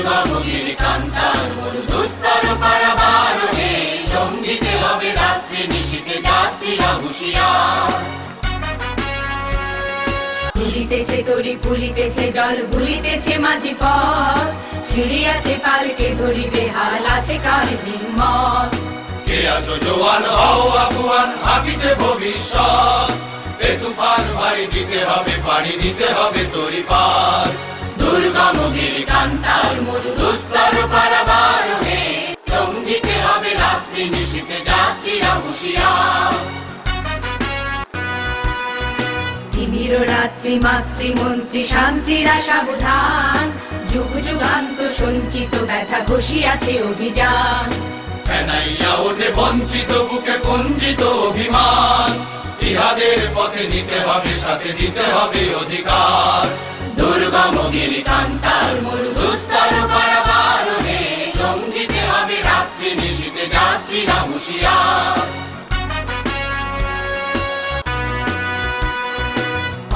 দুর্গমগির কান্তার মরু দুস্তর পারাবার হে। জঙ্গিতে হবে রাত্রি নিশীতে যাত্রীরা হুঁশিয়ার। ফুলিতেছে তরি ফুলিতেছে জল ভুলিতেছে মাঝি পথ। ছিড়িয়াছে পালকে ধরিবে হাল আছে কার হিম্মত? কে আছো জোয়ান হও আগুয়ান ভাবিছে ভবিষ্যৎ। এ তুফান ভারী দিতে হবে পাড়ি দিতে হবে তরি পার। দুর্গম গিরি কান্তার যাত্রীরা হুঁশিয়ার। তিমির রাত্রি মাতৃ মন্ত্রী শান্তিরা সাবধান যুগ যুগান্ত সঞ্চিত ব্যথা ঘষিয়াছে অভিযান। ফেনাইয়া ওঠে বঞ্চিত বুকে কঞ্চিত অভিমান। ইহাদের পথে নিতে হবে সাথে দিতে হবে অধিকার। দুর্গম গিরি কান্তার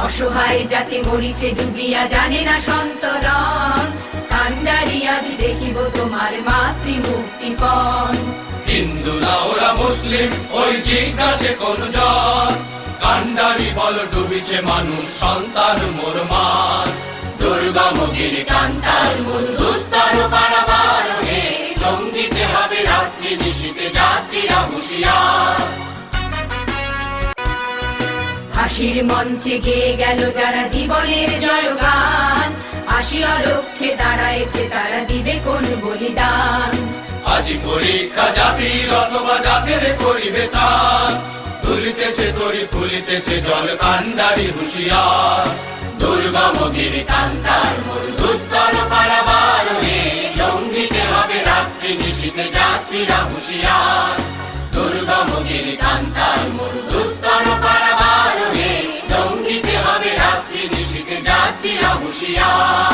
অসহায় জাতি মরিছে, ডুবিয়া জানে না সন্তরণ। কান্ডারি আজ দেখিব তোমার মাতৃ মুক্তিপণ হিন্দু না, ওরা মুসলিম, ওই জিজ্ঞাসে কোন জন কান্ডারি বল, ডুবিছে মানুষ, সন্তান মোর মান দুর্গম গিরি কান্তার মরু দুস্তর পারাবার হে। জঙ্গিতে হবে রাত্রি, নিশীতে যাত্রীরা হুঁশিয়ার। হাসির মঞ্চে গেয়ে গেল যারা জীবনের জয়গান। আসিয়া লক্ষ্যে দাঁড়াইছে তারা দিবে কোন বলিদান। আজি পরীক্ষা জাতির অথবা জাতের করিবে তার তুলিতেছে তরি ফুলিতেছে জল কান্ডারি হুঁশিয়ার। দুর্গম গিরি কান্তার মরু দুস্তর পারাবার হে